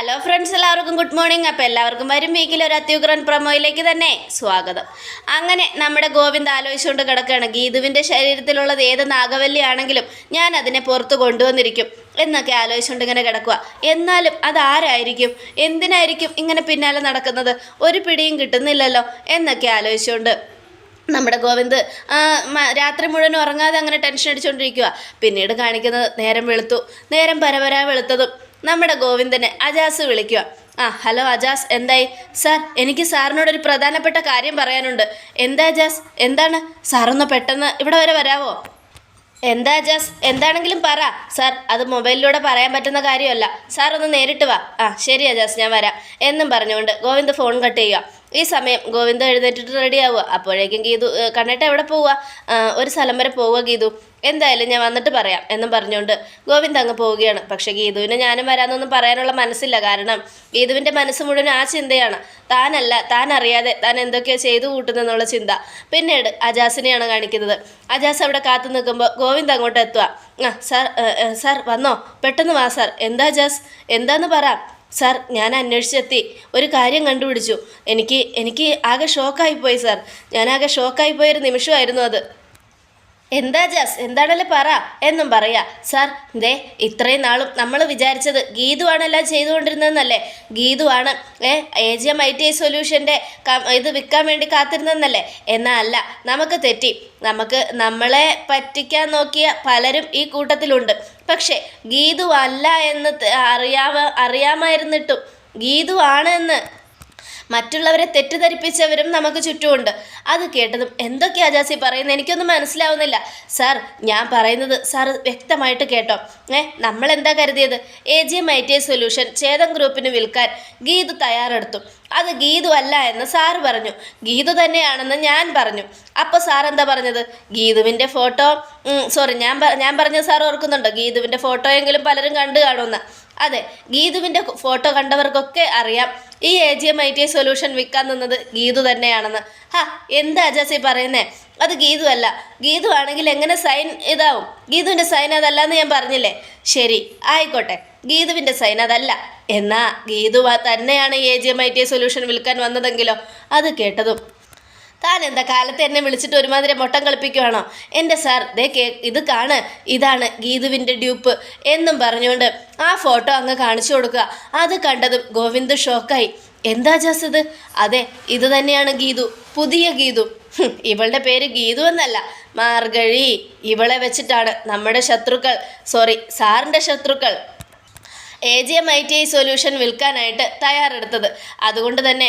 Hello friends എല്ലാവർക്കും good morning അപ്പോൾ എല്ലാവർക്കും വരും വീക്കിൽ ഒരു അത്യുഗ്രൻ പ്രമോയിലേക്ക് തന്നെ സ്വാഗതം. അങ്ങനെ നമ്മുടെ ഗോവിന്ദ് ആലോചിച്ചുകൊണ്ട് കിടക്കുകയാണ്. ഗീതുവിന്റെ ശരീരത്തിലുള്ളത് ഏത് നാഗവല്ലിയാണെങ്കിലും ഞാൻ അതിനെ പുറത്ത് കൊണ്ടുവന്നിരിക്കും എന്നൊക്കെ ആലോചിച്ചുകൊണ്ട് ഇങ്ങനെ കിടക്കുക. എന്നാലും അതാരായിരിക്കും? എന്തിനായിരിക്കും ഇങ്ങനെ പിന്നാലെ നടക്കുന്നത്? ഒരു പിടിയും കിട്ടുന്നില്ലല്ലോ എന്നൊക്കെ ആലോചിച്ചുകൊണ്ട് നമ്മുടെ ഗോവിന്ദ് രാത്രി മുഴുവൻ ഉറങ്ങാതെ അങ്ങനെ ടെൻഷൻ അടിച്ചുകൊണ്ടിരിക്കുക പിന്നീട് കാണിക്കുന്നത് നേരം വെളുത്തു. നേരം പരപരാ വെളുത്തതും. നമ്മുടെ ഗോവിന്ദനെ അജാസ് വിളിക്കുക. ആ ഹലോ അജാസ് എന്തായി? സാർ എനിക്ക് സാറിനോടൊരു പ്രധാനപ്പെട്ട കാര്യം പറയാനുണ്ട്. എന്താ അജാസ്? എന്താണ്? സാറൊന്ന് പെട്ടെന്ന് ഇവിടെ വരെ വരാവോ? എന്താ അജാസ്? എന്താണെങ്കിലും പറ. സാർ അത് മൊബൈലിലൂടെ പറയാൻ പറ്റുന്ന കാര്യമല്ല. സാർ ഒന്ന് നേരിട്ട് വാ. ആ ശരി അജാസ് ഞാൻ വരാം. എന്നും പറഞ്ഞുകൊണ്ട് ഗോവിന്ദ് ഫോൺ കട്ട് ചെയ്യുക. ഈ സമയം ഗോവിന്ദ എഴുന്നേറ്റിട്ട് റെഡി ആവുക. അപ്പോഴേക്കും ഗീതു കണ്ടിട്ട് എവിടെ പോവുക? ഒരു സ്ഥലം വരെ പോവുക ഗീതു. എന്തായാലും ഞാൻ വന്നിട്ട് പറയാം എന്നും പറഞ്ഞുകൊണ്ട് ഗോവിന്ദ് അങ്ങ് പോവുകയാണ്. പക്ഷേ ഗീതുവിന് ഞാനും വരാമെന്നൊന്നും പറയാനുള്ള മനസ്സില്ല. കാരണം ഗീതുവിന്റെ മനസ്സ് മുഴുവൻ ആ ചിന്തയാണ്. താനല്ല താൻ അറിയാതെ താൻ എന്തൊക്കെയോ ചെയ്തു കൂട്ടുന്നെന്നുള്ള ചിന്ത. പിന്നീട് അജാസിനെയാണ് കാണിക്കുന്നത്. അജാസ് അവിടെ കാത്തു നിൽക്കുമ്പോൾ ഗോവിന്ദ് അങ്ങോട്ട് എത്തുക. ആ സാർ സാർ വന്നോ? പെട്ടെന്ന് വാ സാർ. എന്താ അജാസ്? എന്താന്ന് പറ. സാർ ഞാൻ അന്വേഷിച്ചെത്തി. ഒരു കാര്യം കണ്ടുപിടിച്ചു. എനിക്ക് എനിക്ക് ആകെ ഷോക്കായിപ്പോയി സാർ. ഞാനാകെ ഷോക്കായിപ്പോയൊരു നിമിഷമായിരുന്നു അത്. എന്താ ജാസ്? എന്താണല്ലോ പറ? എന്നും പറയാ. സാർ ദേ ഇത്രയും നാളും നമ്മൾ വിചാരിച്ചത് ഗീതു എല്ലാം ചെയ്തുകൊണ്ടിരുന്നതെന്നല്ലേ? ഗീതുവാണ് ഏ A G M I T I സൊല്യൂഷന്റെ ഇത് വിൽക്കാൻ വേണ്ടി കാത്തിരുന്നതെന്നല്ലേ? എന്നാൽ അല്ല നമുക്ക് തെറ്റി. നമുക്ക് നമ്മളെ പറ്റിക്കാൻ നോക്കിയ പലരും ഈ കൂട്ടത്തിലുണ്ട്. പക്ഷേ ഗീതു അല്ല എന്ന് അറിയാമ അറിയാമായിരുന്നിട്ടും ഗീതു ആണ് എന്ന് മറ്റുള്ളവരെ തെറ്റിദ്ധരിപ്പിച്ചവരും നമുക്ക് ചുറ്റുമുണ്ട്. അത് കേട്ടതും എന്തൊക്കെയാ ജാസി പറയുന്നത്? എനിക്കൊന്നും മനസ്സിലാവുന്നില്ല. സാർ ഞാൻ പറയുന്നത് സാർ വ്യക്തമായിട്ട് കേട്ടോ. ഏ നമ്മൾ എന്താ കരുതിയത്? A G M I T I solution Chethan ഗ്രൂപ്പിന് വിൽക്കാൻ ഗീതു തയ്യാറെടുത്തു. അത് ഗീതു അല്ല എന്ന് സാറ് പറഞ്ഞു. ഗീതു തന്നെയാണെന്ന് ഞാൻ പറഞ്ഞു. അപ്പോൾ സാർ എന്താ പറഞ്ഞത്? ഗീതുവിന്റെ ഫോട്ടോ സോറി ഞാൻ ഞാൻ പറഞ്ഞത് സാർ ഓർക്കുന്നുണ്ടോ? ഗീതുവിന്റെ ഫോട്ടോയെങ്കിലും പലരും കണ്ടു കാണുമെന്ന്. അതെ ഗീതുവിന്റെ ഫോട്ടോ കണ്ടവർക്കൊക്കെ അറിയാം. ഈ A G M I T solution വിൽക്കാൻ നിന്നത് ഗീതു തന്നെയാണെന്ന്. ഹാ എന്താ അജാസി പറയുന്നേ? അത് ഗീതു അല്ല. ഗീതു ആണെങ്കിൽ എങ്ങനെ സൈൻ ഇതാവും? ഗീതുവിന്റെ സൈൻ അതല്ല എന്ന് ഞാൻ പറഞ്ഞില്ലേ? ശരി ആയിക്കോട്ടെ. ഗീതുവിന്റെ സൈൻ അതല്ല. എന്നാ ഗീതു തന്നെയാണ് A G M I T solution വിൽക്കാൻ വന്നതെങ്കിലോ? അത് കേട്ടതും താൻ എന്താ കാലത്ത് എന്നെ വിളിച്ചിട്ട് ഒരുമാതിരി മൊട്ടം കളിപ്പിക്കുവാണോ? എന്റെ സാർ ദേ കേ ഇത് കാണ് ഇതാണ് ഗീതുവിന്റെ ഡ്യൂപ്പ് എന്നും പറഞ്ഞുകൊണ്ട് ആ ഫോട്ടോ അങ്ങ് കാണിച്ചു കൊടുക്കുക. അത് കണ്ടതും ഗോവിന്ദ് ഷോക്കായി. എന്താ ജാസ് ഇത്? അതെ ഇത് തന്നെയാണ് ഗീതു പുതിയ ഗീതു. ഇവളുടെ പേര് ഗീതു എന്നല്ല മാർഗഴി. ഇവളെ വെച്ചിട്ടാണ് നമ്മുടെ ശത്രുക്കൾ സോറി സാറിന്റെ ശത്രുക്കൾ A G M I T I solution വിൽക്കാനായിട്ട് തയ്യാറെടുത്തത്. അതുകൊണ്ട് തന്നെ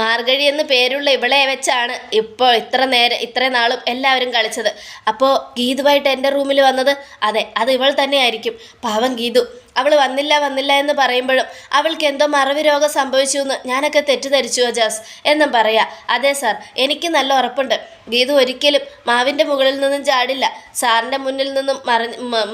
മാർഗഴി എന്ന് പേരുള്ള ഇവളെ വെച്ചാണ് ഇപ്പോൾ ഇത്ര നേരം ഇത്ര നാളും എല്ലാവരും കളിച്ചത്. അപ്പോൾ ഗീതുവായിട്ട് എന്റെ റൂമിൽ വന്നത് അതെ അത് ഇവൾ തന്നെയായിരിക്കും. പാവം ഗീതു. അവൾ വന്നില്ല വന്നില്ല എന്ന് പറയുമ്പോഴും അവൾക്ക് എന്തോ മറവി രോഗം സംഭവിച്ചു എന്ന് ഞാനൊക്കെ തെറ്റിദ്ധരിച്ചു അജാസ് എന്നും പറയാ. അതെ സാർ എനിക്ക് നല്ല ഉറപ്പുണ്ട്. ഗീതു ഒരിക്കലും മാവിന്റെ മുകളിൽ നിന്നും ചാടില്ല. സാറിന്റെ മുന്നിൽ നിന്നും മറ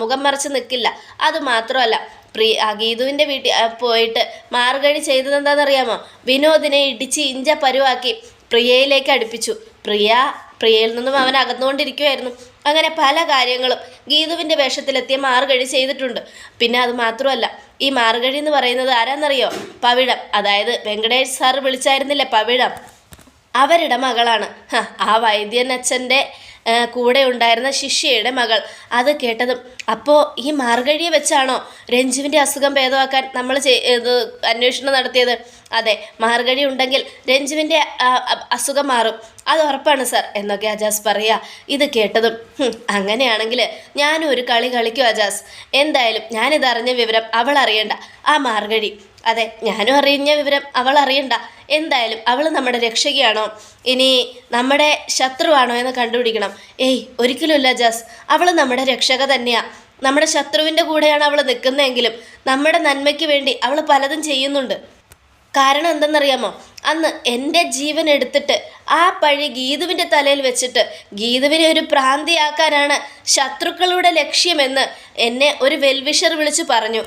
മുഖം മറച്ച് നിൽക്കില്ല. അത് മാത്രമല്ല പ്രിയ ഗീതുവിന്റെ വീട്ടിൽ പോയിട്ട് മാർഗഴി ചെയ്തത് എന്താണെന്നറിയാമോ? വിനോദിനെ ഇടിച്ച് ഇഞ്ച പരുവാക്കി പ്രിയയിലേക്ക് അടുപ്പിച്ചു. പ്രിയ പ്രിയയിൽ നിന്നും അവൻ അകന്നുകൊണ്ടിരിക്കുമായിരുന്നു അങ്ങനെ പല കാര്യങ്ങളും ഗീതുവിന്റെ വേഷത്തിലെത്തിയ മാർഗഴി ചെയ്തിട്ടുണ്ട്. പിന്നെ അത് മാത്രമല്ല ഈ മാർഗഴി എന്ന് പറയുന്നത് ആരാന്നറിയോ? പവിഴം. അതായത് വെങ്കടേഷ് സാർ വിളിച്ചായിരുന്നില്ലേ പവിഴം? അവരുടെ മകളാണ്. ആ ആ, കൂടെ ഉണ്ടായിരുന്ന ശിഷ്യയുടെ മകൾ. അത് കേട്ടതും അപ്പോൾ ഈ മാർഗഴിയെ വെച്ചാണോ രഞ്ജുവിന്റെ അസുഖം ഭേദമാക്കാൻ നമ്മൾ ഇത് അന്വേഷണം നടത്തിയത്? അതെ മാർഗഴി ഉണ്ടെങ്കിൽ രഞ്ജുവിന്റെ അസുഖം മാറും. അത് ഉറപ്പാണ് സാർ. എന്നൊക്കെ അജാസ് പറയുക ഇത് കേട്ടതും. "ഹും, അങ്ങനെയാണെങ്കിൽ ഞാനും ഒരു കളി കളിക്കും അജാസ്. എന്തായാലും ഞാനിത് അറിഞ്ഞ വിവരം അവൾ അറിയണ്ട. ആ മാർഗഴി. അതെ ഞാനും അറിഞ്ഞ വിവരം അവൾ അറിയണ്ട. എന്തായാലും അവൾ നമ്മുടെ രക്ഷകയാണോ? ഇനി നമ്മുടെ ശത്രുവാണോ എന്ന് കണ്ടുപിടിക്കണം. ഏയ് ഒരിക്കലുമില്ല ജാസ് അവൾ നമ്മുടെ രക്ഷക തന്നെയാ. നമ്മുടെ ശത്രുവിന്റെ കൂടെയാണ് അവൾ നിൽക്കുന്നതെങ്കിലും നമ്മുടെ നന്മയ്ക്ക് വേണ്ടി അവൾ പലതും ചെയ്യുന്നുണ്ട്. കാരണം എന്തെന്നറിയാമോ? അന്ന് എന്റെ ജീവൻ എടുത്തിട്ട് ആ പഴി ഗീതുവിന്റെ തലയിൽ വെച്ചിട്ട് ഗീതുവിനെ ഒരു ഭ്രാന്തിയാക്കാനാണ് ശത്രുക്കളുടെ ലക്ഷ്യമെന്ന് എന്നെ ഒരു വെൽവിഷർ വിളിച്ചു പറഞ്ഞു.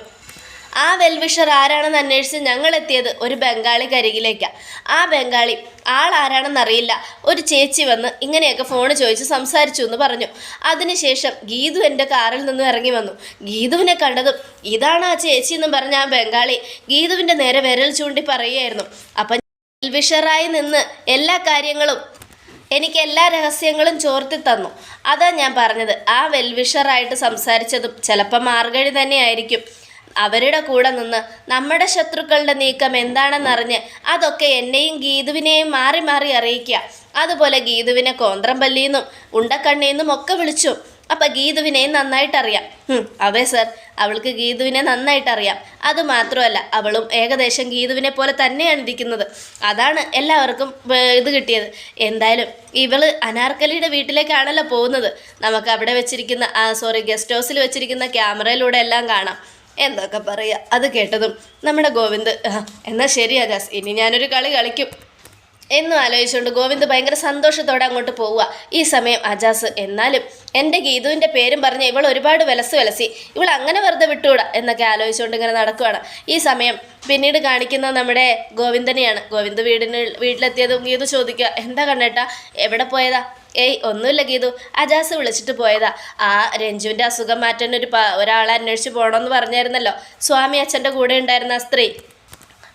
ആ വെൽവിഷർ ആരാണെന്ന് അന്വേഷിച്ച് ഞങ്ങൾ എത്തിയത് ഒരു ബംഗാളി കരികിലേക്കാണ് ആ ബംഗാളി ആൾ ആരാണെന്ന് അറിയില്ല ഒരു ചേച്ചി വന്ന് ഇങ്ങനെയൊക്കെ ഫോൺ ചോദിച്ച് സംസാരിച്ചു എന്ന് പറഞ്ഞു. അതിനുശേഷം ഗീതു എന്റെ കാറിൽ നിന്നും ഇറങ്ങി വന്നു. ഗീതുവിനെ കണ്ടതും ഇതാണ് ആ ചേച്ചി എന്നും പറഞ്ഞ ആ ബംഗാളി ഗീതുവിന്റെ നേരെ വിരൽ ചൂണ്ടി പറയുകയായിരുന്നു. അപ്പം വെൽവിഷറായി നിന്ന് എല്ലാ കാര്യങ്ങളും എനിക്ക് എല്ലാ രഹസ്യങ്ങളും ചോർത്തി തന്നു. അതാ ഞാൻ പറഞ്ഞത്. ആ വെൽവിഷറായിട്ട് സംസാരിച്ചതും ചിലപ്പോൾ മാർഗഴി തന്നെയായിരിക്കും. അവരുടെ കൂടെ നിന്ന് നമ്മുടെ ശത്രുക്കളുടെ നീക്കം എന്താണെന്നറിഞ്ഞ് അതൊക്കെ എന്നെയും ഗീതുവിനെയും മാറി മാറി അറിയിക്കുക. അതുപോലെ ഗീതുവിനെ കോന്ത്രംപല്ലിന്നും ഉണ്ടക്കണ്ണിന്നും ഒക്കെ വിളിച്ചു. അപ്പം ഗീതുവിനെയും നന്നായിട്ടറിയാം. അതെ സർ അവൾക്ക് ഗീതുവിനെ നന്നായിട്ടറിയാം. അതുമാത്രമല്ല അവളും ഏകദേശം ഗീതുവിനെ പോലെ തന്നെയാണ് ഇരിക്കുന്നത്. അതാണ് എല്ലാവർക്കും ഇത് കിട്ടിയത്. എന്തായാലും ഇവൾ അനാർക്കലിയുടെ വീട്ടിലേക്കാണല്ലോ പോകുന്നത്. നമുക്ക് അവിടെ വെച്ചിരിക്കുന്ന സോറി ഗസ്റ്റ് ഹൗസിൽ വെച്ചിരിക്കുന്ന ക്യാമറയിലൂടെ എല്ലാം കാണാം. എന്തൊക്കെ പറയുക? അത് കേട്ടതും നമ്മുടെ ഗോവിന്ദ് എന്നാൽ എന്നാ ശരി അജാസ് ഇനി ഞാനൊരു കളി കളിക്കും. എന്നും ആലോചിച്ചുകൊണ്ട് ഗോവിന്ദ് ഭയങ്കര സന്തോഷത്തോടെ അങ്ങോട്ട് പോവുക. ഈ സമയം അജാസ് എന്നാലും എന്റെ ഗീതുവിന്റെ പേരും പറഞ്ഞ് ഇവൾ ഒരുപാട് വിലസ് വിലസി. ഇവൾ അങ്ങനെ വെറുതെ വിട്ടുകൂടാ എന്നൊക്കെ ആലോചിച്ചുകൊണ്ട് ഇങ്ങനെ നടക്കുകയാണ് ഈ സമയം പിന്നീട് കാണിക്കുന്ന നമ്മുടെ ഗോവിന്ദനെയാണ്. ഗോവിന്ദ് വീടിന് വീട്ടിലെത്തിയതും ഗീതു ചോദിക്കുക എന്താ കണ്ണേട്ടാ എവിടെ പോയതാ? ഏയ് ഒന്നുമില്ല ഗീതു. അജാസ് വിളിച്ചിട്ട് പോയതാ. ആ രഞ്ജുവിന്റെ അസുഖം മാറ്റാൻ ഒരു ഒരാളെ അന്വേഷിച്ച് പോകണമെന്ന് പറഞ്ഞായിരുന്നല്ലോ. സ്വാമി അച്ഛന്റെ കൂടെ ഉണ്ടായിരുന്ന സ്ത്രീ.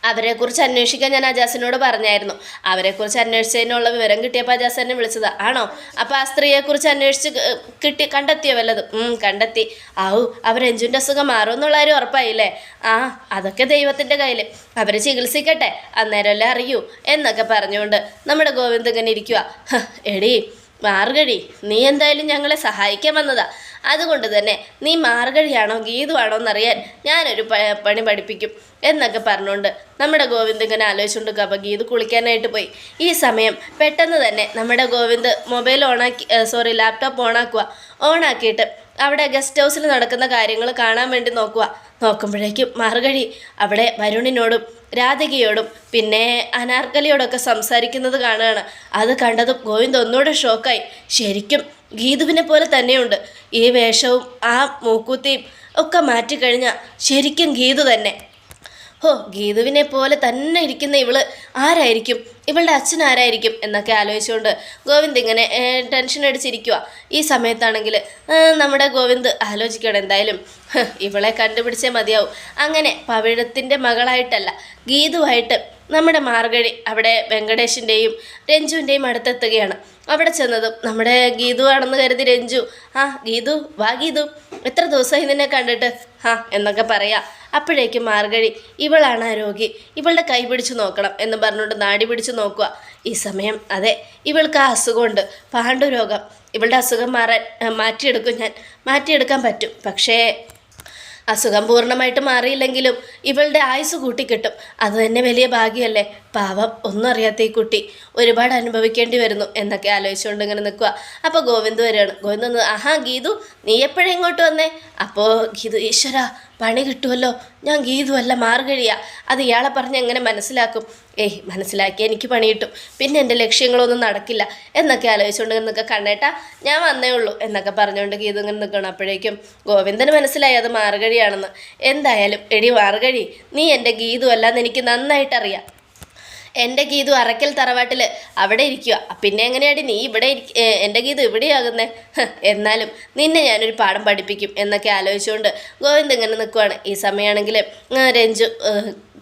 അവരെക്കുറിച്ച് അന്വേഷിക്കാൻ ഞാൻ അജാസിനോട് പറഞ്ഞായിരുന്നു. അവരെക്കുറിച്ച് അന്വേഷിച്ചതിനുള്ള വിവരം കിട്ടിയപ്പോൾ അജാസ് എന്നെ വിളിച്ചതാ. ആണോ? അപ്പോൾ ആ സ്ത്രീയെക്കുറിച്ച് അന്വേഷിച്ച് കിട്ടി കണ്ടെത്തിയോ വല്ലതും? കണ്ടെത്തി. ആവു അവർ രഞ്ജുവിന്റെ അസുഖം മാറുമെന്നുള്ള കാര്യം ഉറപ്പായില്ലേ? ആ അതൊക്കെ ദൈവത്തിന്റെ കയ്യിൽ അവർ ചികിത്സിക്കട്ടെ അന്നേരമല്ലേ അറിയൂ എന്നൊക്കെ പറഞ്ഞുകൊണ്ട് നമ്മുടെ ഗോവിന്ദ് ഇങ്ങനെ ഇരിക്കുക എടീ മാർഗഴി നീ എന്തായാലും ഞങ്ങളെ സഹായിക്കാൻ വന്നതാ. അതുകൊണ്ട് തന്നെ നീ മാർഗഴിയാണോ ഗീതുവാണോ എന്നറിയാൻ ഞാനൊരു പണി പഠിപ്പിക്കും എന്നൊക്കെ പറഞ്ഞുകൊണ്ട് നമ്മുടെ ഗോവിന്ദ് ഇങ്ങനെ ആലോചിച്ചുകൊണ്ട് അപ്പോൾ ഗീത് കുളിക്കാനായിട്ട് പോയി. ഈ സമയം പെട്ടെന്ന് തന്നെ നമ്മുടെ ഗോവിന്ദ് മൊബൈൽ ഓണാക്കി സോറി ലാപ്ടോപ്പ് ഓണാക്കുക ഓണാക്കിയിട്ട് അവിടെ ഗസ്റ്റ് ഹൗസിൽ നടക്കുന്ന കാര്യങ്ങൾ കാണാൻ വേണ്ടി നോക്കുക നോക്കുമ്പോഴേക്കും മാർഗഴി അവിടെ വരുണിനോടും രാധികയോടും പിന്നെ അനാർക്കലിയോടൊക്കെ സംസാരിക്കുന്നത് കാണുകയാണ്. അത് കണ്ടതും ഗോവിന്ദ് ഒന്നുകൂടെ ഷോക്കായി. ശരിക്കും ഗീതുവിനെ പോലെ തന്നെയുണ്ട്. ഈ വേഷവും ആ മൂക്കൂത്തിയും ഒക്കെ മാറ്റിക്കഴിഞ്ഞാൽ ശരിക്കും ഗീതു തന്നെ. ഹോ ഗീതുവിനെ പോലെ തന്നെ ഇരിക്കുന്ന ഇവൾ ആരായിരിക്കും? ഇവളുടെ അച്ഛൻ ആരായിരിക്കും? എന്നൊക്കെ ആലോചിച്ചുകൊണ്ട് ഗോവിന്ദ് ഇങ്ങനെ ടെൻഷൻ അടിച്ചിരിക്കുക ഈ സമയത്താണെങ്കിൽ നമ്മുടെ ഗോവിന്ദ് ആലോചിക്കണം എന്തായാലും. ഇവളെ കണ്ടുപിടിച്ചേ മതിയാവും. അങ്ങനെ പവിഴത്തിന്റെ മകളായിട്ടല്ല ഗീതുവായിട്ട് നമ്മുടെ മാർഗഴി അവിടെ വെങ്കടേഷിന്റെയും രഞ്ജുവിന്റെയും അടുത്തെത്തുകയാണ്. അവിടെ ചെന്നതും നമ്മുടെ ഗീതു ആണെന്ന് കരുതി രഞ്ജു ആ ഗീതു വാ ഗീതു. എത്ര ദിവസമായി നിന്നെ കണ്ടിട്ട്? ആ എന്നൊക്കെ പറയാം. അപ്പോഴേക്കും മാർഗഴി ഇവളാണ് ആ രോഗി. ഇവളുടെ കൈ പിടിച്ച് നോക്കണം എന്ന് പറഞ്ഞുകൊണ്ട് നാടി പിടിച്ച് നോക്കുക. ഈ സമയം അതെ ഇവൾക്ക് ആ അസുഖമുണ്ട്. പാണ്ഡുരോഗം. ഇവളുടെ അസുഖം മാറാൻ മാറ്റിയെടുക്കും ഞാൻ. മാറ്റിയെടുക്കാൻ പറ്റും. പക്ഷേ അസുഖം പൂർണമായിട്ട് മാറിയില്ലെങ്കിലും ഇവളുടെ ആയുസ് കൂട്ടിക്കിട്ടും. അത് തന്നെ വലിയ ഭാഗ്യമല്ലേ? പാവം ഒന്നും അറിയാത്ത ഈ കുട്ടി. ഒരുപാട് അനുഭവിക്കേണ്ടി വരുന്നു എന്നൊക്കെ ആലോചിച്ചുകൊണ്ട് ഇങ്ങനെ നിൽക്കുക അപ്പോൾ ഗോവിന്ദ് വരികയാണ്. ഗോവിന്ദ് ആഹാ ഗീതു നീ എപ്പോഴും ഇങ്ങോട്ട് വന്നേ? അപ്പോൾ ഗീതു ഈശ്വര പണി കിട്ടുമല്ലോ? ഞാൻ ഗീതുവല്ല മാർഗഴിയ. അത് ഇയാളെ പറഞ്ഞ് എങ്ങനെ മനസ്സിലാക്കും? ഏയ് മനസ്സിലാക്കി എനിക്ക് പണി കിട്ടും. പിന്നെ എന്റെ ലക്ഷ്യങ്ങളൊന്നും നടക്കില്ല. എന്നൊക്കെ ആലോചിച്ചുകൊണ്ട് നിൽക്കുക കണ്ണേട്ടാ ഞാൻ വന്നേ ഉള്ളൂ എന്നൊക്കെ പറഞ്ഞുകൊണ്ട് ഗീതു ഇങ്ങനെ നിൽക്കണം. അപ്പോഴേക്കും ഗോവിന്ദന് മനസ്സിലായി അത് മാർഗഴിയാണെന്ന്. എന്തായാലും എടി മാർഗഴി നീ എന്റെ ഗീതു അല്ലാന്ന് എനിക്ക് നന്നായിട്ടറിയാം. എന്റെ ഗീതു അറക്കൽ തറവാട്ടിൽ അവിടെ ഇരിക്കുക പിന്നെ എങ്ങനെയാടി നീ ഇവിടെ എന്റെ ഗീതു ഇവിടെയാകുന്നേ? എന്നാലും നിന്നെ ഞാനൊരു പാഠം പഠിപ്പിക്കും എന്നൊക്കെ ആലോചിച്ചുകൊണ്ട് ഗോവിന്ദ് ഇങ്ങനെ നിൽക്കുവാണ് ഈ സമയമാണെങ്കിൽ രഞ്ജു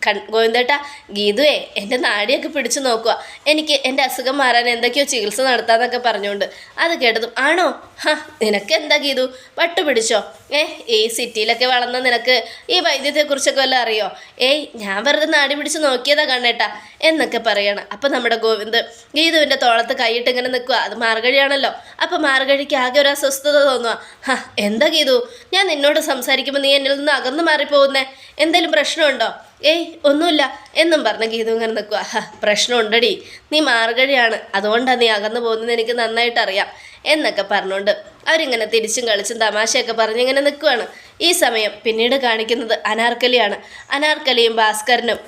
കൺ ഗോവിന്ദേട്ടാ ഗീതുവേ എന്റെ നാടിയൊക്കെ പിടിച്ചു നോക്കുക എനിക്ക് എന്റെ അസുഖം മാറാൻ എന്തൊക്കെയോ ചികിത്സ നടത്താമെന്നൊക്കെ പറഞ്ഞുകൊണ്ട് അത് കേട്ടതും ആണോ? ഹാ നിനക്ക് എന്താ ഗീതു? പട്ടു പിടിച്ചോ? ഏ ഈ സിറ്റിയിലൊക്കെ വളർന്ന നിനക്ക് ഈ വൈദ്യത്തെക്കുറിച്ചൊക്കെ വല്ലതും അറിയോ? ഏയ് ഞാൻ വെറുതെ നാടി പിടിച്ച് നോക്കിയതാ കണ്ണേട്ടാ. എന്നൊക്കെ പറയണം. അപ്പം നമ്മുടെ ഗോവിന്ദ് ഗീതുവിന്റെ തോളത്ത് കൈയിട്ട് ഇങ്ങനെ നിൽക്കുക അത് മാർഗഴിയാണല്ലോ. അപ്പം മാർഗഴിക്ക് ആകെ ഒരു അസ്വസ്ഥത തോന്നുക ഹാ എന്താ ഗീതു? ഞാൻ നിന്നോട് സംസാരിക്കുമ്പോൾ നീ എന്നിൽ നിന്ന് അകന്നു മാറിപ്പോകുന്നേ. എന്തെങ്കിലും പ്രശ്നമുണ്ടോ? ഏയ് ഒന്നുമില്ല. എന്നും പറഞ്ഞ ഗീതു ഇങ്ങനെ നിൽക്കുക പ്രശ്നമുണ്ടടി. നീ മാർഗഴിയാണ്. അതുകൊണ്ടാണ് നീ അകന്നു പോകുന്നത് എനിക്ക് നന്നായിട്ട് അറിയാം എന്നൊക്കെ പറഞ്ഞുകൊണ്ട് അവരിങ്ങനെ തിരിച്ചും കളിച്ചും തമാശയൊക്കെ പറഞ്ഞിങ്ങനെ നിൽക്കുവാണ്. ഈ സമയം പിന്നീട് കാണിക്കുന്നത് അനാർക്കലിയാണ്. അനാർക്കലിയും ഭാസ്കരനും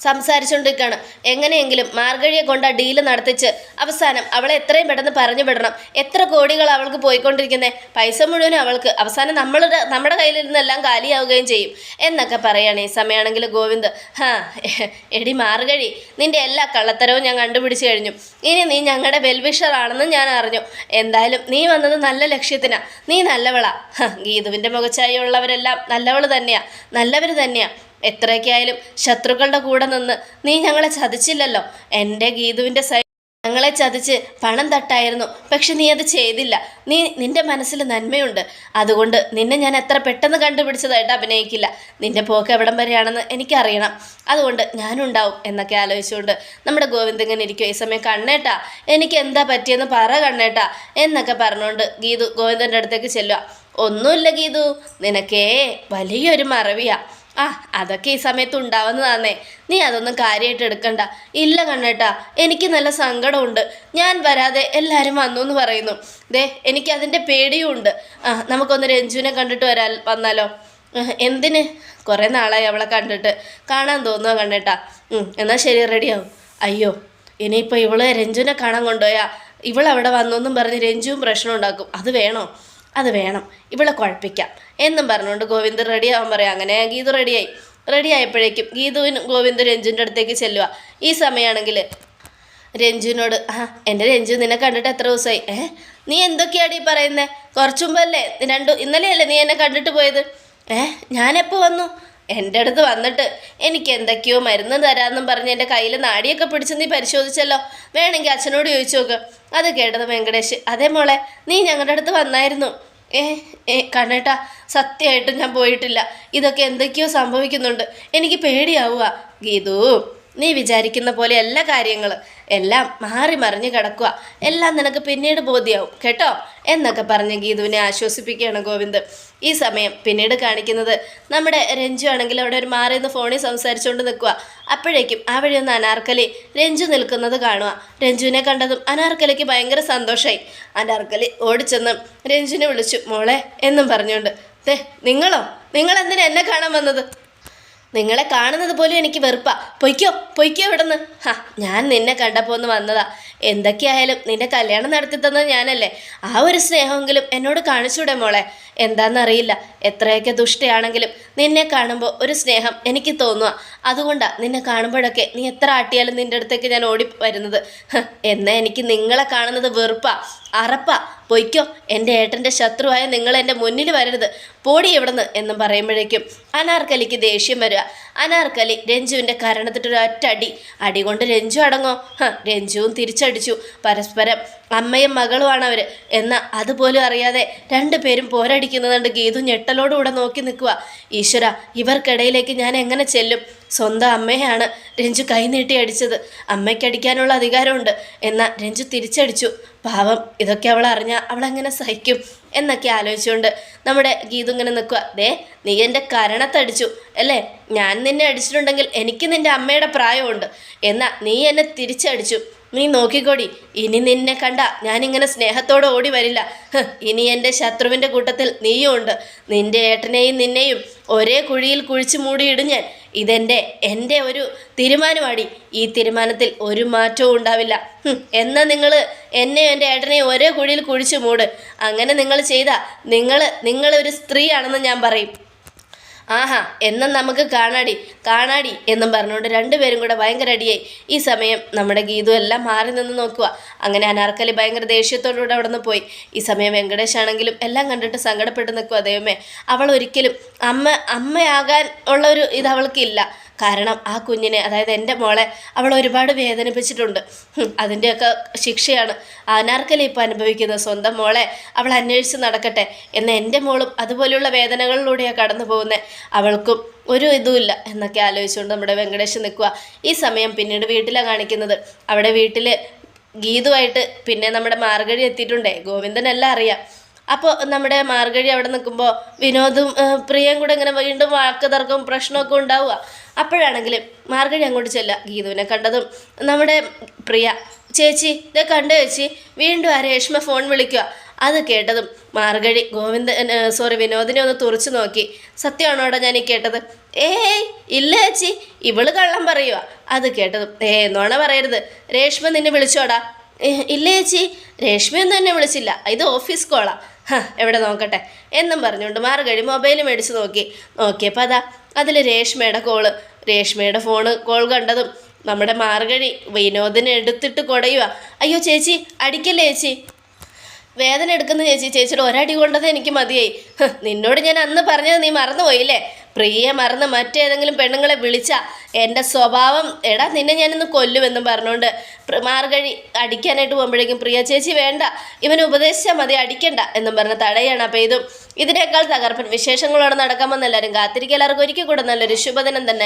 സംസാരിച്ചുകൊണ്ടിരിക്കുകയാണ്. എങ്ങനെയെങ്കിലും മാർഗഴിയെ കൊണ്ട് ആ ഡീൽ നടത്തിച്ച് അവസാനം അവളെ എത്രയും പെട്ടെന്ന് പറഞ്ഞു വിടണം. എത്ര കോടികൾ അവൾക്ക് പോയിക്കൊണ്ടിരിക്കുന്നത് പൈസ മുഴുവനും അവൾക്ക്. അവസാനം നമ്മളുടെ നമ്മുടെ കയ്യിലിരുന്നെല്ലാം കാലിയാവുകയും ചെയ്യും. എന്നൊക്കെ പറയുകയാണ് ഈ സമയമാണെങ്കിൽ ഗോവിന്ദ്. ഹാ എടി മാർഗഴി നിന്റെ എല്ലാ കള്ളത്തരവും ഞാൻ കണ്ടുപിടിച്ച് കഴിഞ്ഞു. ഇനി നീ ഞങ്ങളുടെ വെൽവിഷറാണെന്ന് ഞാൻ അറിഞ്ഞു. എന്തായാലും നീ വന്നത് നല്ല ലക്ഷ്യത്തിനാ. നീ നല്ലവളാ. ഗീതുവിന്റെ ഗീതുവിന്റെ മുഖച്ചായുള്ളവരെല്ലാം നല്ലവൾ തന്നെയാണ് നല്ലവർ തന്നെയാ. എത്രയൊക്കെ ആയാലും ശത്രുക്കളുടെ കൂടെ നിന്ന് നീ ഞങ്ങളെ ചതിച്ചില്ലല്ലോ. എന്റെ ഗീതുവിന്റെ സൈ ഞങ്ങളെ ചതിച്ച് പണം തട്ടായിരുന്നു. പക്ഷെ നീ അത് ചെയ്തില്ല. നീ നിന്റെ മനസ്സിൽ നന്മയുണ്ട്. അതുകൊണ്ട് നിന്നെ ഞാൻ എത്ര പെട്ടെന്ന് കണ്ടുപിടിച്ചതായിട്ട് അഭിനയിക്കില്ല. നിന്റെ പോക്ക് എവിടം വരെയാണെന്ന് എനിക്കറിയണം. അതുകൊണ്ട് ഞാനുണ്ടാവും എന്നൊക്കെ ആലോചിച്ചുകൊണ്ട് നമ്മുടെ ഗോവിന്ദൻ ഇരിക്കും ഈ സമയം കണ്ണേട്ടാ എനിക്ക് എന്താ പറ്റിയെന്ന് പറ കണ്ണേട്ടാ എന്നൊക്കെ പറഞ്ഞുകൊണ്ട് ഗീതു ഗോവിന്ദന്റെ അടുത്തേക്ക് ചെല്ലുക ഒന്നുമില്ല ഗീതു നിനക്കേ വലിയൊരു മറവിയാ. ആ അതൊക്കെ ഈ സമയത്ത് ഉണ്ടാവുന്നതാന്നേ നീ അതൊന്നും കാര്യമായിട്ട് എടുക്കണ്ട. ഇല്ല കണ്ണേട്ടാ എനിക്ക് നല്ല സങ്കടമുണ്ട്. ഞാൻ വരാതെ എല്ലാവരും വന്നു എന്ന് പറയുന്നു. ദേ എനിക്ക് അതിന്റെ പേടിയും ഉണ്ട് ആ നമുക്കൊന്ന് രഞ്ജുവിനെ കണ്ടിട്ട് വരാ വന്നാലോ? എന്തിന്? കുറേ നാളായി അവളെ കണ്ടിട്ട്. കാണാൻ തോന്നുക കണ്ണേട്ടാ. എന്നാൽ ശരി റെഡിയാവും. അയ്യോ ഇനിയിപ്പോൾ ഇവൾ രഞ്ജുവിനെ കാണാൻ കൊണ്ടുപോയാ. ഇവളവിടെ വന്നെന്നും പറഞ്ഞ് രഞ്ജുവും പ്രശ്നം ഉണ്ടാക്കും അത് വേണോ? അത് വേണം. ഇവളെ കുഴപ്പിക്കാം. എന്നും പറഞ്ഞുകൊണ്ട് ഗോവിന്ദ് റെഡിയാവാൻ പറയാം അങ്ങനെ ഗീതു റെഡിയായി റെഡി ആയപ്പോഴേക്കും ഗീതുവിനും ഗോവിന്ദ് രഞ്ജുവിന്റെ അടുത്തേക്ക് ചെല്ലുക. ഈ സമയമാണെങ്കിൽ രഞ്ജുവിനോട് ആ എന്റെ രഞ്ജു നിന്നെ കണ്ടിട്ട് എത്ര ദിവസമായി? ഏ നീ എന്തൊക്കെയാണ് ഈ പറയുന്നത് കുറച്ചു മുമ്പല്ലേ? രണ്ടു ഇന്നലെയല്ലേ നീ എന്നെ കണ്ടിട്ട് പോയത്? ഏ ഞാനെപ്പോൾ വന്നു? എന്റെ അടുത്ത് വന്നിട്ട് എനിക്ക് എന്തൊക്കെയോ മരുന്ന് തരാമെന്നും പറഞ്ഞ് എന്റെ കയ്യിൽ നാടിയൊക്കെ പിടിച്ച് നീ പരിശോധിച്ചല്ലോ. വേണമെങ്കിൽ അച്ഛനോട് ചോദിച്ചു നോക്ക്. അത് കേട്ടത് വെങ്കടേഷ്. അതേ മോളെ നീ ഞങ്ങളുടെ അടുത്ത് വന്നായിരുന്നു. ഏ ഏ കണ്ണേട്ടാ സത്യമായിട്ടും ഞാൻ പോയിട്ടില്ല. ഇതൊക്കെ എന്തൊക്കെയോ സംഭവിക്കുന്നുണ്ട്. എനിക്ക് പേടിയാവുക. ഗീതു നീ വിചാരിക്കുന്ന പോലെ എല്ലാ കാര്യങ്ങളും എല്ലാം മാറി മറിഞ്ഞ് കിടക്കുക. എല്ലാം നിനക്ക് പിന്നീട് ബോധ്യമാവും കേട്ടോ? എന്നൊക്കെ പറഞ്ഞ് ഗീതുവിനെ ആശ്വസിപ്പിക്കുകയാണ് ഗോവിന്ദ്. ഈ സമയം പിന്നീട് കാണിക്കുന്നത് നമ്മുടെ രഞ്ജു ആണെങ്കിൽ അവിടെ ഒരു മാറി നിന്ന് ഫോണിൽ സംസാരിച്ചുകൊണ്ട് നിൽക്കുക. അപ്പോഴേക്കും ആ വഴി ഒന്ന് അനാർക്കലി രഞ്ജു നിൽക്കുന്നത് കാണുക. രഞ്ജുവിനെ കണ്ടതും അനാർക്കലിക്ക് ഭയങ്കര സന്തോഷമായി അനാർക്കലി ഓടിച്ചെന്ന് രഞ്ജുവിനെ വിളിച്ചു മോളെ എന്നും പറഞ്ഞുകൊണ്ട്. ദേ നിങ്ങളോ? നിങ്ങൾ എന്തിനാ എന്നെ കാണാൻ വന്നത്? നിങ്ങളെ കാണുന്നത് പോലും എനിക്ക് വെറുപ്പാ. പൊയ്ക്കോ പൊയ്ക്കോ ഇവിടുന്ന്. ഹാ ഞാൻ നിന്നെ കണ്ടപ്പോൾ ഒന്ന് വന്നതാ. എന്തൊക്കെയായാലും നിന്റെ കല്യാണം നടത്തി തന്നത് ഞാനല്ലേ. ആ ഒരു സ്നേഹമെങ്കിലും എന്നോട് കാണിച്ചൂടെ മോളെ? എന്താണെന്നറിയില്ല എത്രയൊക്കെ ദുഷ്ടയാണെങ്കിലും നിന്നെ കാണുമ്പോൾ ഒരു സ്നേഹം എനിക്ക് തോന്നുക അതുകൊണ്ടാണ് നിന്നെ കാണുമ്പോഴൊക്കെ നീ എത്ര ആട്ടിയാലും നിന്റെ അടുത്തേക്ക് ഞാൻ ഓടി വരുന്നത്. എന്നാ എനിക്ക് നിങ്ങളെ കാണുന്നത് വെറുപ്പാ. അറപ്പാ. പൊയ്ക്കോ. എന്റെ ഏട്ടന്റെ ശത്രുവായ നിങ്ങൾ എന്റെ മുന്നിൽ വരരുത്. പോടി എവിടുന്ന് എന്നും പറയുമ്പോഴേക്കും അനാർക്കലിക്ക് ദേഷ്യം വരിക. അനാർക്കലി രഞ്ജുവിന്റെ കരണത്തിട്ടൊരു ഒറ്റ അടി. അടി കൊണ്ട് രഞ്ജു അടങ്ങോ? രഞ്ജുവും തിരിച്ചടിച്ചു. പരസ്പരം അമ്മയും മകളുമാണ് അവർ എന്നാൽ അതുപോലും അറിയാതെ രണ്ടുപേരും പോരടിക്കുന്നതുകൊണ്ട് ഗീതു ഞെട്ടലോടുകൂടെ നോക്കി നിൽക്കുക ഈശ്വര ഇവർക്കിടയിലേക്ക് ഞാൻ എങ്ങനെ ചെല്ലും? സ്വന്തം അമ്മയാണ് രഞ്ജു കൈനീട്ടി അടിച്ചത്. അമ്മയ്ക്കടിക്കാനുള്ള അധികാരമുണ്ട്. എന്നാൽ രഞ്ജു തിരിച്ചടിച്ചു. പാവം ഇതൊക്കെ അവൾ അറിഞ്ഞാൽ അവളെങ്ങനെ സഹിക്കും? എന്നൊക്കെ ആലോചിച്ചുകൊണ്ട് നമ്മുടെ ഗീതു ഇങ്ങനെ നിൽക്കുക ദേ നീ എന്റെ കരണത്തടിച്ചു അല്ലേ? ഞാൻ നിന്നെ അടിച്ചിട്ടുണ്ടെങ്കിൽ എനിക്ക് നിന്റെ അമ്മയുടെ പ്രായമുണ്ട്. എന്നാൽ നീ എന്നെ തിരിച്ചടിച്ചു. നീ നോക്കിക്കോടി. ഇനി നിന്നെ കണ്ട ഞാനിങ്ങനെ സ്നേഹത്തോടെ ഓടി വരില്ല. ഇനി എന്റെ ശത്രുവിന്റെ കൂട്ടത്തിൽ നീയും ഉണ്ട്. നിന്റെ ഏട്ടനെയും നിന്നെയും ഒരേ കുഴിയിൽ കുഴിച്ചു മൂടിയിടും ഞാൻ. ഇതെന്റെ എന്റെ ഒരു തീരുമാനമാടി. ഈ തീരുമാനത്തിൽ ഒരു മാറ്റവും ഉണ്ടാവില്ല. എന്നാൽ എന്നാ നിങ്ങൾ എന്നെയും എന്റെ ഏട്ടനെയും ഒരേ കുഴിയിൽ കുഴിച്ചു മൂട്. അങ്ങനെ നിങ്ങൾ ചെയ്താൽ നിങ്ങൾ നിങ്ങളൊരു സ്ത്രീയാണെന്ന് ഞാൻ പറയും. ആഹാ എന്നും നമുക്ക് കാണാടി കാണാടി എന്നും പറഞ്ഞുകൊണ്ട് രണ്ടുപേരും കൂടെ ഭയങ്കര അടിയായി. ഈ സമയം നമ്മുടെ ഗീതു എല്ലാം മാറി നിന്ന് നോക്കുക അങ്ങനെ അനാർക്കലി ഭയങ്കര ദേഷ്യത്തോടുകൂടെ അവിടെ നിന്ന് പോയി. ഈ സമയം വെങ്കടേഷ് ആണെങ്കിലും എല്ലാം കണ്ടിട്ട് സങ്കടപ്പെട്ട് നിൽക്കുക ദൈവമേ. അവൾ ഒരിക്കലും അമ്മ അമ്മയാകാൻ ഉള്ള ഒരു ഇത് അവൾക്കില്ല. കാരണം ആ കുഞ്ഞിനെ അതായത് എന്റെ മോളെ അവൾ ഒരുപാട് വേദനിപ്പിച്ചിട്ടുണ്ട്. അതിന്റെയൊക്കെ ശിക്ഷയാണ് അനാർക്കലി ഇപ്പോൾ അനുഭവിക്കുന്നത്. സ്വന്തം മോളെ അവൾ അന്വേഷിച്ച് നടക്കട്ടെ എന്ന് എന്റെ മോളും അതുപോലെയുള്ള വേദനകളിലൂടെയാണ് കടന്നു പോകുന്നത്. അവൾക്കും ഒരു ഇതുമില്ല എന്നൊക്കെ ആലോചിച്ചുകൊണ്ട് നമ്മുടെ വെങ്കടേഷ് നിൽക്കുക. ഈ സമയം പിന്നീട് വീട്ടിലാണ് കാണിക്കുന്നത്. അവിടെ വീട്ടിൽ ഗീതുമായിട്ട് പിന്നെ നമ്മുടെ മാർഗഴി എത്തിയിട്ടുണ്ടേ. ഗോവിന്ദനെല്ലാം അറിയാം. അപ്പോൾ നമ്മുടെ മാർഗഴി അവിടെ നിൽക്കുമ്പോൾ വിനോദും പ്രിയയും കൂടെ ഇങ്ങനെ വീണ്ടും വാക്ക് തർക്കവും പ്രശ്നമൊക്കെ ഉണ്ടാവുക. അപ്പോഴാണെങ്കിലും മാർഗഴി അങ്ങോട്ട് ചെല്ലുക. ഗീതുവിനെ കണ്ടതും നമ്മുടെ പ്രിയ ചേച്ചി ഇത് കണ്ടു ചേച്ചി? വീണ്ടും ആ രേഷ്മ ഫോൺ വിളിക്കുക. അത് കേട്ടതും മാർഗഴി ഗോവിന്ദൻ സോറി വിനോദിനെ ഒന്ന് തുറച്ചു നോക്കി. സത്യമാണോടാ ഞാൻ ഈ കേട്ടത്? ഏയ് ഇല്ല ചേച്ചി ഇവൾ കള്ളം പറയുക അത് കേട്ടതും ഏ നോണ പറയരുത്. രേഷ്മ നിന്നെ വിളിച്ചോടാ. "ഏ, ഇല്ല ചേച്ചി രേഷ്മയൊന്നും എന്നെ വിളിച്ചില്ല. ഇത് ഓഫീസ് കോളാ. ഹ, എവിടെ നോക്കട്ടെ? എന്നും പറഞ്ഞുകൊണ്ട് മാറുകഴി മൊബൈൽ മേടിച്ച് നോക്കി. നോക്കിയപ്പോൾ അതാ അതിൽ രേഷ്മയുടെ കോൾ രേഷ്മയുടെ ഫോണ് കോൾ കണ്ടതും നമ്മുടെ മാർഗഴി വിനോദിനെ എടുത്തിട്ട് കുടയുക അയ്യോ ചേച്ചി അടിക്കല്ലേ ചേച്ചി? വേദന എടുക്കുന്ന ചേച്ചി ചേച്ചിയുടെ ഒരടി കൊണ്ടത് എനിക്ക് മതിയായി. നിന്നോട് ഞാൻ അന്ന് പറഞ്ഞത് നീ മറന്നുപോയില്ലേ? പ്രിയെ മറന്ന് മറ്റേതെങ്കിലും പെണ്ണുങ്ങളെ വിളിച്ച എന്റെ സ്വഭാവം എടാ നിന്നെ ഞാനിന്ന് കൊല്ലുമെന്നും പറഞ്ഞുകൊണ്ട് മാർഗഴി അടിക്കാനായിട്ട് പോകുമ്പോഴേക്കും പ്രിയ ചേച്ചി വേണ്ട ഇവന് ഉപദേശിച്ചാൽ മതി അടിക്കണ്ട എന്നും പറഞ്ഞ് തടയാണ് അപ്പോൾ ഇതും ഇതിനേക്കാൾ തകർപ്പൻ വിശേഷങ്ങളോടെ നടക്കാമെന്ന് എല്ലാവരും കാത്തിരിക്കുക. എല്ലാവർക്കും ഒരിക്കൽ കൂടെ നല്ലൊരു ശുഭദിനം തന്നെ.